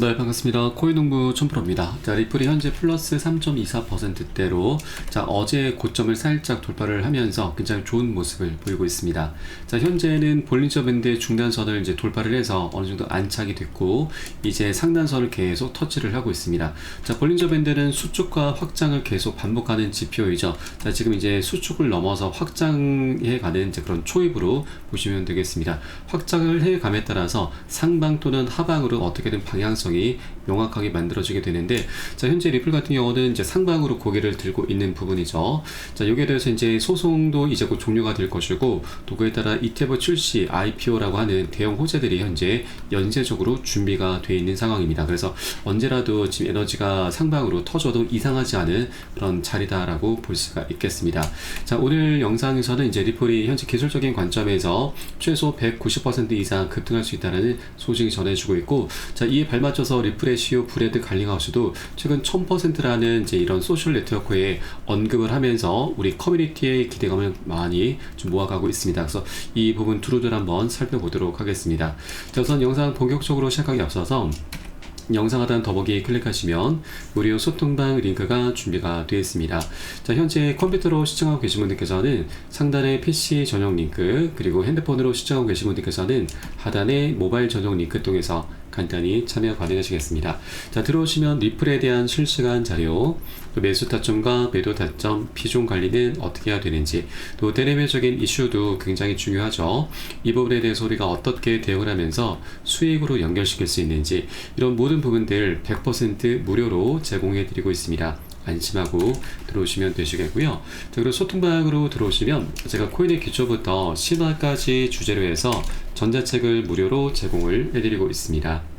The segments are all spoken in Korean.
네, 반갑습니다. 코인농부 촌프로입니다. 자, 리플이 현재 플러스 3.24%대로 자, 어제 고점을 살짝 돌파를 하면서 굉장히 좋은 모습을 보이고 있습니다. 자, 현재는 볼린저 밴드의 중단선을 이제 돌파를 해서 어느 정도 안착이 됐고 이제 상단선을 계속 터치를 하고 있습니다. 자, 볼린저 밴드는 수축과 확장을 계속 반복하는 지표이죠. 자, 지금 이제 수축을 넘어서 확장해 가는 이제 그런 초입으로 보시면 되겠습니다. 확장을 해 감에 따라서 상방 또는 하방으로 어떻게든 방향성 이 명확하게 만들어지게 되는데 자 현재 리플 같은 경우는 이제 상방으로 고개를 들고 있는 부분이죠. 자 여기에 대해서 이제 소송도 이제 곧 종료가 될 것이고 또 그에 따라 ETF 출시 IPO라고 하는 대형 호재들이 현재 연쇄적으로 준비가 돼 있는 상황입니다. 그래서 언제라도 지금 에너지가 상방으로 터져도 이상하지 않은 그런 자리다라고 볼 수가 있겠습니다. 자 오늘 영상에서는 이제 리플이 현재 기술적인 관점에서 최소 190% 이상 급등할 수 있다는 소식이 전해지고 있고 자 이에 발맞춰서 리플의 CEO 브래드 갈링하우스도 최근 1000%라는 이제 이런 소셜 네트워크에 언급을 하면서 우리 커뮤니티의 기대감을 많이 좀 모아가고 있습니다. 그래서 이 부분 두루두루 한번 살펴보도록 하겠습니다. 자, 우선 영상 본격적으로 시작하기 앞서서 영상 하단 더보기 클릭하시면 무료 소통방 링크가 준비가 되어 있습니다. 자, 현재 컴퓨터로 시청하고 계신 분들께서는 상단에 PC 전용 링크, 그리고 핸드폰으로 시청하고 계신 분들께서는 하단에 모바일 전용 링크 통해서 간단히 참여 가능하시겠습니다. 자, 들어오시면 리플에 대한 실시간 자료, 또 매수 타점과 매도 타점, 비중 관리는 어떻게 해야 되는지, 또 대내외적인 이슈도 굉장히 중요하죠. 이 부분에 대해서 우리가 어떻게 대응을 하면서 수익으로 연결시킬 수 있는지, 이런 모든 부분들 100% 무료로 제공해 드리고 있습니다. 안심하고 들어오시면 되시겠고요. 자, 그리고 소통방으로 들어오시면 제가 코인의 기초부터 심화까지 주제로 해서 전자책을 무료로 제공을 해드리고 있습니다.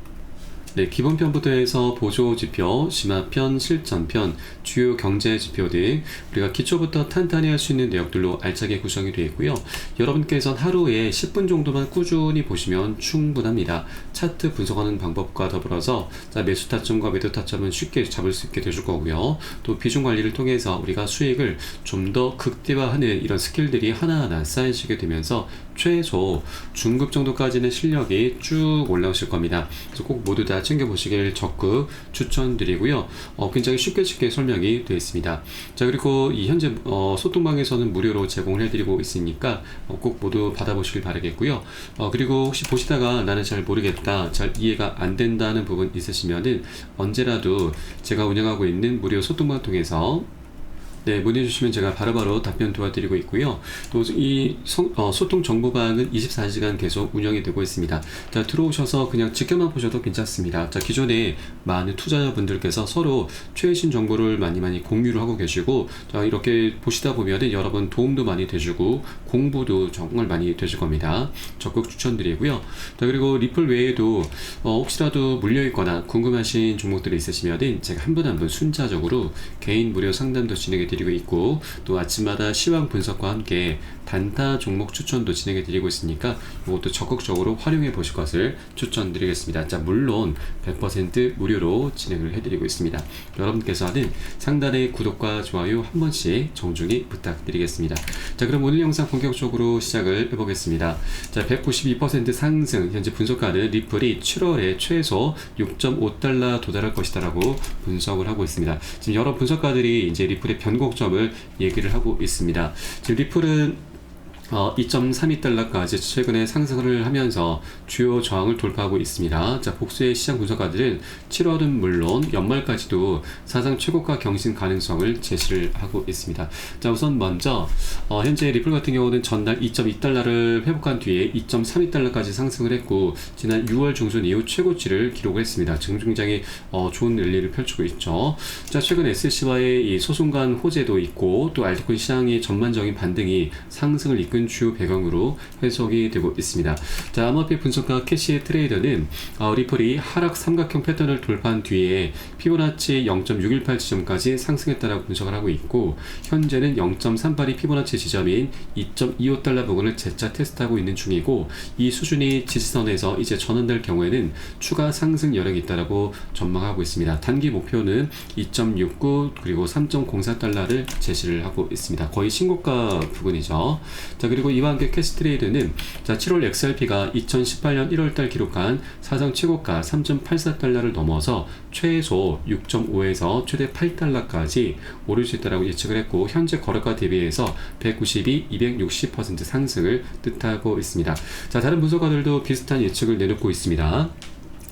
네, 기본편부터 해서 보조 지표, 심화편, 실전편, 주요 경제 지표 등 우리가 기초부터 탄탄히 할 수 있는 내역들로 알차게 구성이 되어 있고요. 여러분께서는 하루에 10분 정도만 꾸준히 보시면 충분합니다. 차트 분석하는 방법과 더불어서 자, 매수 타점과 매도 타점은 쉽게 잡을 수 있게 되실 거고요. 또 비중 관리를 통해서 우리가 수익을 좀 더 극대화하는 이런 스킬들이 하나하나 쌓이시게 되면서 최소 중급 정도까지는 실력이 쭉 올라오실 겁니다. 그래서 꼭 모두 다 챙겨보시길 적극 추천드리고요. 어, 굉장히 쉽게 쉽게 설명이 되어 있습니다. 자, 그리고 이 현재 어, 소통방에서는 무료로 제공을 해드리고 있으니까 어, 꼭 모두 받아보시길 바라겠고요. 어, 그리고 혹시 보시다가 나는 잘 모르겠다, 잘 이해가 안 된다는 부분 있으시면은 언제라도 제가 운영하고 있는 무료 소통방 통해서 네, 문의 주시면 제가 바로 바로 답변 도와드리고 있고요. 또 이 어, 소통 정보방은 24시간 계속 운영이 되고 있습니다. 자, 들어오셔서 그냥 지켜만 보셔도 괜찮습니다. 자, 기존에 많은 투자자분들께서 서로 최신 정보를 많이 많이 공유를 하고 계시고, 자, 이렇게 보시다 보면은 여러분 도움도 많이 되시고, 공부도 정말 많이 되실 겁니다. 적극 추천드리고요. 자, 그리고 리플 외에도 어, 혹시라도 물려있거나 궁금하신 종목들이 있으시면은 제가 한 분 한 분 순차적으로 개인 무료 상담도 진행해 드리고 있고 또 아침마다 시황 분석과 함께 단타 종목 추천도 진행해 드리고 있으니까 이것도 적극적으로 활용해 보실 것을 추천드리겠습니다. 자, 물론 100% 무료로 진행을 해 드리고 있습니다. 여러분께서는 상단의 구독과 좋아요 한 번씩 정중히 부탁드리겠습니다. 자, 그럼 오늘 영상 본격적으로 시작을 해 보겠습니다. 자, 192% 상승 현재 분석가는 리플이 7월에 최소 6.5달러 도달할 것이다라고 분석을 하고 있습니다. 지금 여러 분석가들이 이제 리플의 변 곡점을 얘기를 하고 있습니다. 지금 리플은 어, 2.32달러까지 최근에 상승을 하면서 주요 저항을 돌파하고 있습니다. 자, 복수의 시장 분석가들은 7월은 물론 연말까지도 사상 최고가 경신 가능성을 제시를 하고 있습니다. 자, 우선 먼저 어, 현재 리플 같은 경우는 전날 2.2달러를 회복한 뒤에 2.32달러까지 상승을 했고 지난 6월 중순 이후 최고치를 기록했습니다. 지금 굉장히 어, 좋은 랠리를 펼치고 있죠. 자, 최근 SC와의 이 소송 간 호재도 있고 또 알트코인 시장의 전반적인 반등이 상승을 이끈 주요 배경으로 해석이 되고 있습니다. 자, 아마피 분석가 캐시 트레이더는 어, 리플이 하락 삼각형 패턴을 돌파한 뒤에 피보나치 0.618 지점까지 상승했다라고 분석을 하고 있고 현재는 0.38이 피보나치 지점인 2.25달러 부근을 재차 테스트하고 있는 중이고 이 수준이 지지선에서 이제 전환될 경우에는 추가 상승 여력이 있다라고 전망하고 있습니다. 단기 목표는 2.69 그리고 3.04달러를 제시를 하고 있습니다. 거의 신고가 부근이죠. 자, 그리고 이와 함께 캐시트레이드는 자 7월 XRP가 2018년 1월달 기록한 사상 최고가 3.84달러를 넘어서 최소 6.5에서 최대 8달러까지 오를 수 있다고 예측을 했고 현재 거래가 대비해서 192, 260% 상승을 뜻하고 있습니다. 자 다른 분석가들도 비슷한 예측을 내놓고 있습니다.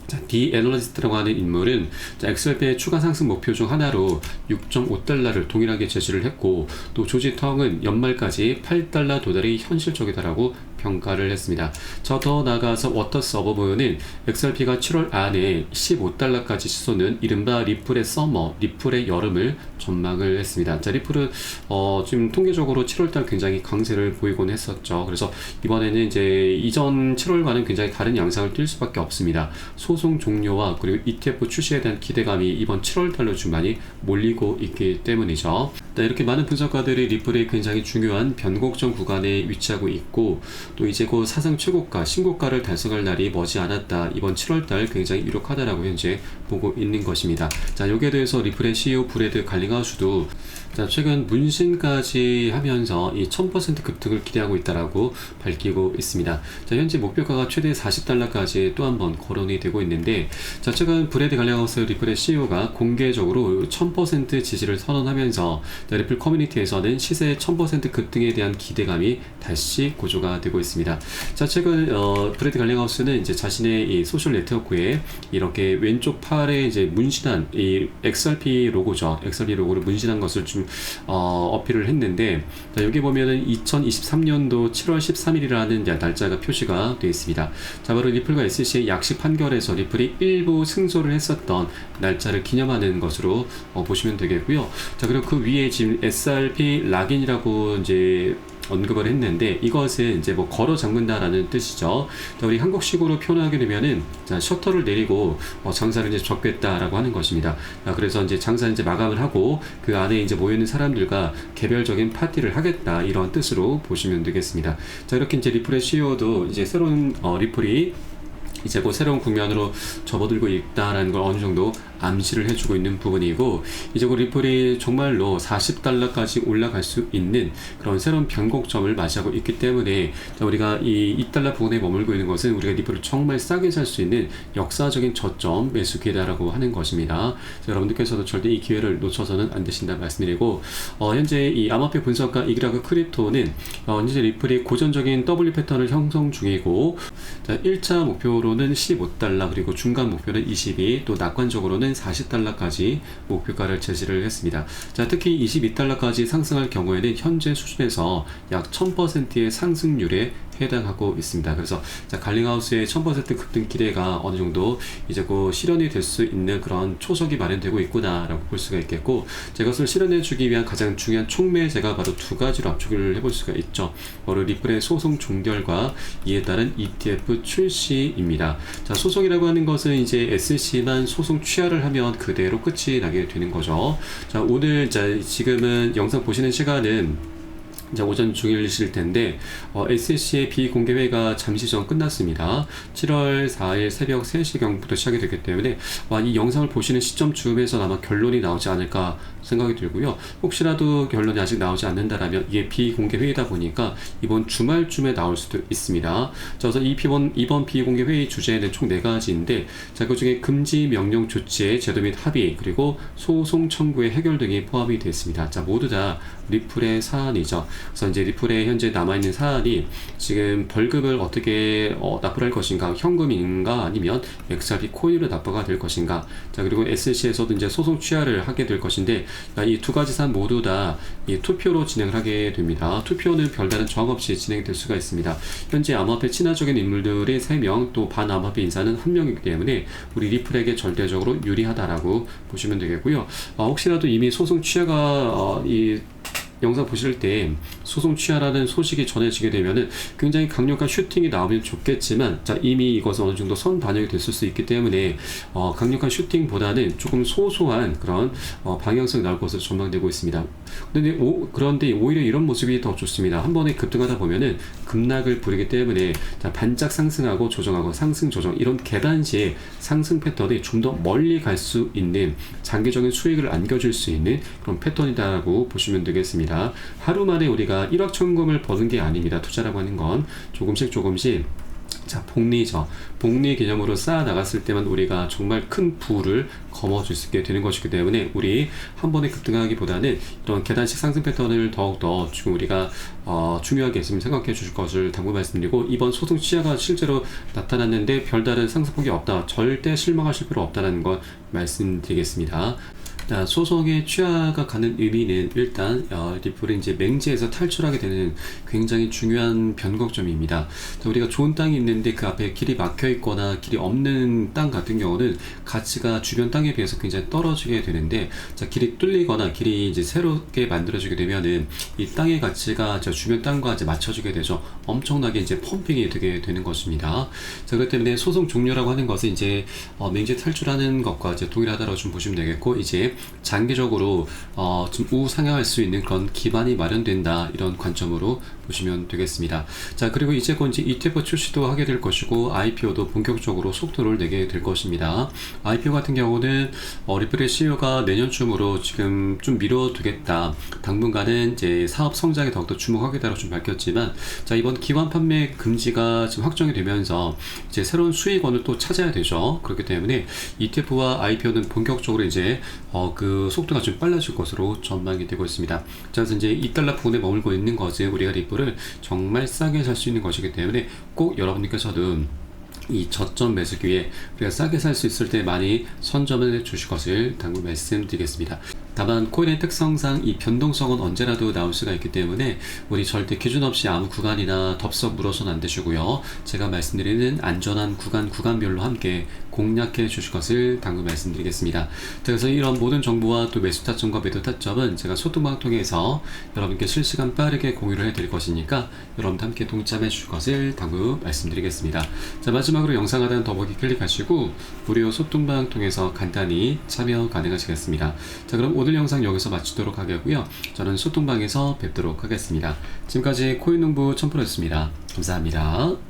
자, 디 애널리스트라고 하는 인물은 자, 엑셀배의 추가 상승 목표 중 하나로 6.5달러를 동일하게 제시를 했고 또 조지 텅은 연말까지 8달러 도달이 현실적이다라고 평가를 했습니다. 저 더 나아가서 워터 서버브는 XRP가 7월 안에 15달러까지 치솟는 이른바 리플의 서머, 리플의 여름을 전망을 했습니다. 자, 리플은 어, 지금 통계적으로 7월달 굉장히 강세를 보이곤 했었죠. 그래서 이번에는 이제 이전 7월과는 굉장히 다른 양상을 띌 수밖에 없습니다. 소송 종료와 그리고 ETF 출시에 대한 기대감이 이번 7월달로 좀 많이 몰리고 있기 때문이죠. 자, 이렇게 많은 분석가들이 리플의 굉장히 중요한 변곡점 구간에 위치하고 있고 또 이제 곧 사상 최고가, 신고가를 달성할 날이 머지 않았다. 이번 7월달 굉장히 유력하다라고 현재 보고 있는 것입니다. 자, 여기에 대해서 리플의 CEO 브레드 갈링하우스도 자, 최근 문신까지 하면서 이 1000% 급등을 기대하고 있다라고 밝히고 있습니다. 자, 현재 목표가가 최대 40달러까지 또 한 번 거론이 되고 있는데 자, 최근 브레드 갈링하우스 리플의 CEO가 공개적으로 1000% 지지를 선언하면서 자, 리플 커뮤니티에서는 시세 1000% 급등에 대한 기대감이 다시 고조가 되고 있습니다. 자, 최근 어, 브레드 갈링하우스는 이제 자신의 이 소셜 네트워크에 이렇게 왼쪽 팔에 이제 문신한 이 XRP 로고죠. XRP 로고를 문신한 것을 좀 어, 어필을 했는데 자, 여기 보면은 2023년도 7월 13일이라는 날짜가 표시가 되어 있습니다. 자, 바로 리플과 SC의 약식 판결에서 리플이 일부 승소를 했었던 날짜를 기념하는 것으로 어, 보시면 되겠고요. 자, 그리고 그 위에 지금 SRP 락인이라고 이제 언급을 했는데 이것은 이제 뭐 걸어 잠근다라는 뜻이죠. 자, 우리 한국식으로 표현하게 되면은 자, 셔터를 내리고 어, 장사를 이제 접겠다라고 하는 것입니다. 자, 그래서 이제 장사 이제 마감을 하고 그 안에 이제 모여 있는 사람들과 개별적인 파티를 하겠다 이런 뜻으로 보시면 되겠습니다. 자, 이렇게 이제 리플의 CEO도 이제 새로운 어, 리플이 이제 곧 새로운 국면으로 접어들고 있다라는 걸 어느 정도 암시를 해주고 있는 부분이고 이제 곧 리플이 정말로 40달러까지 올라갈 수 있는 그런 새로운 변곡점을 맞이하고 있기 때문에 우리가 이 2달러 부분에 머물고 있는 것은 우리가 리플을 정말 싸게 살 수 있는 역사적인 저점 매수 기회다라고 하는 것입니다. 여러분들께서도 절대 이 기회를 놓쳐서는 안 되신다 말씀드리고 어, 현재 이 암호화폐 분석가 이그라그 크립토는 어, 현재 리플이 고전적인 W 패턴을 형성 중이고 자, 1차 목표로 는 15달러 그리고 중간 목표는 22, 또 낙관적으로는 40달러까지 목표가를 제시를 했습니다. 자, 특히 22달러까지 상승할 경우에는 현재 수준에서 약 1000%의 상승률에 해당하고 있습니다. 그래서 자, 갈링하우스의 1000% 급등 기대가 어느 정도 이제 그 실현이 될 수 있는 그런 초석이 마련되고 있구나라고 볼 수가 있겠고 자, 이것을 실현해 주기 위한 가장 중요한 촉매 제가 바로 두 가지로 압축을 해볼 수가 있죠. 바로 리플의 소송 종결과 이에 따른 ETF 출시입니다. 자, 소송이라고 하는 것은 이제 SC만 소송 취하를 하면 그대로 끝이 나게 되는 거죠. 자, 오늘 자, 지금은 영상 보시는 시간은 이제 오전 중일이실 텐데 어, SC의 비공개 회의가 잠시 전 끝났습니다. 7월 4일 새벽 3시경부터 시작이 됐기 때문에 와, 이 영상을 보시는 시점 쯤에서 아마 결론이 나오지 않을까 생각이 들고요. 혹시라도 결론이 아직 나오지 않는다라면 이게 비공개 회의다 보니까 이번 주말쯤에 나올 수도 있습니다. 그래서 이 이번, 이번 비공개 회의 주제는 총네 가지인데 자, 그 중에 금지 명령 조치의 제도 및 합의 그리고 소송 청구의 해결 등이 포함이 되어 있습니다. 자, 모두 다 리플의 사안이죠. 그래서 이제 리플에 현재 남아있는 사안이 지금 벌금을 어떻게 어, 납부할 것인가, 현금인가 아니면 XRP 코인으로 납부가 될 것인가. 자, 그리고 SC에서도 이제 소송 취하를 하게 될 것인데 이 두 가지 사안 모두 다 이 투표로 진행을 하게 됩니다. 투표는 별다른 저항 없이 진행될 수가 있습니다. 현재 암호화폐 친화적인 인물들의 3명, 또 반암호화폐 인사는 1명이기 때문에 우리 리플에게 절대적으로 유리하다라고 보시면 되겠고요. 어, 혹시라도 이미 소송 취하가 어, 이 영상 보실 때 소송 취하라는 소식이 전해지게 되면은 굉장히 강력한 슈팅이 나오면 좋겠지만 자 이미 이것은 어느 정도 선 반영이 됐을 수 있기 때문에 어, 강력한 슈팅보다는 조금 소소한 그런 어, 방향성 나올 것으로 전망되고 있습니다. 그런데 오, 그런데 오히려 이런 모습이 더 좋습니다. 한 번에 급등하다 보면은 급락을 부리기 때문에 자, 반짝 상승하고 조정하고 상승 조정 이런 계단식 상승 패턴이 좀 더 멀리 갈 수 있는 장기적인 수익을 안겨줄 수 있는 그런 패턴이다라고 보시면 되겠습니다. 드리겠습니다. 하루 만에 우리가 1억 천금을 버는 게 아닙니다. 투자라고 하는 건 조금씩 조금씩 자, 복리죠. 복리 개념으로 쌓아 나갔을 때만 우리가 정말 큰 부를 거머쥘 수 있게 되는 것이기 때문에 우리 한 번에 급등하기보다는 이런 계단식 상승 패턴을 더욱더 지금 우리가 어, 중요하게 지금 생각해 주실 것을 당부 말씀드리고 이번 소송 취하가 실제로 나타났는데 별다른 상승폭이 없다. 절대 실망하실 필요 없다는 걸 말씀드리겠습니다. 자, 소송의 취하가 가는 의미는 일단 어, 리플이 이제 맹지에서 탈출하게 되는 굉장히 중요한 변곡점입니다. 자, 우리가 좋은 땅이 있는데 그 앞에 길이 막혀 있거나 길이 없는 땅 같은 경우는 가치가 주변 땅에 비해서 굉장히 떨어지게 되는데 자, 길이 뚫리거나 길이 이제 새롭게 만들어지게 되면은 이 땅의 가치가 저 주변 땅과 이제 맞춰지게 되죠. 엄청나게 이제 펌핑이 되게 되는 것입니다. 자, 그렇기 때문에 소송 종료라고 하는 것은 이제 어, 맹지 탈출하는 것과 이제 동일하다고 좀 보시면 되겠고 이제 장기적으로 어, 좀 우상향할 수 있는 그런 기반이 마련된다 이런 관점으로 보시면 되겠습니다. 자 그리고 이제 곧 ETF 출시도 하게 될 것이고 IPO도 본격적으로 속도를 내게 될 것입니다. IPO 같은 경우는 어, 리플의 CEO가 내년쯤으로 지금 좀 미뤄두겠다. 당분간은 이제 사업 성장에 더욱더 주목하겠다고 좀 밝혔지만 자 이번 기관 판매 금지가 지금 확정이 되면서 이제 새로운 수익원을 또 찾아야 되죠. 그렇기 때문에 ETF와 IPO는 본격적으로 이제 어, 그 속도가 좀 빨라질 것으로 전망이 되고 있습니다. 자, 그래서 이제 2달러 부근에 머물고 있는 것은 우리가 리플을 정말 싸게 살 수 있는 것이기 때문에 꼭 여러분들께서도 이 저점 매수 기회에 우리가 싸게 살 수 있을 때 많이 선점을 해 주실 것을 당부 말씀드리겠습니다. 다만 코인의 특성상 이 변동성은 언제라도 나올 수가 있기 때문에 우리 절대 기준 없이 아무 구간이나 덥석 물어서는 안 되시고요. 제가 말씀드리는 안전한 구간 구간별로 함께 공략해 주실 것을 당부 말씀드리겠습니다. 그래서 이런 모든 정보와 또 매수 타점과 매도 타점은 제가 소통방 통해서 여러분께 실시간 빠르게 공유를 해드릴 것이니까 여러분도 함께 동참해 주실 것을 당부 말씀드리겠습니다. 자 으로 영상 하단 더보기 클릭하시고 무료 소통방 통해서 간단히 참여 가능하시겠습니다. 자 그럼 오늘 영상 여기서 마치도록 하겠고요. 저는 소통방에서 뵙도록 하겠습니다. 지금까지 코인농부 첨프로였습니다. 감사합니다.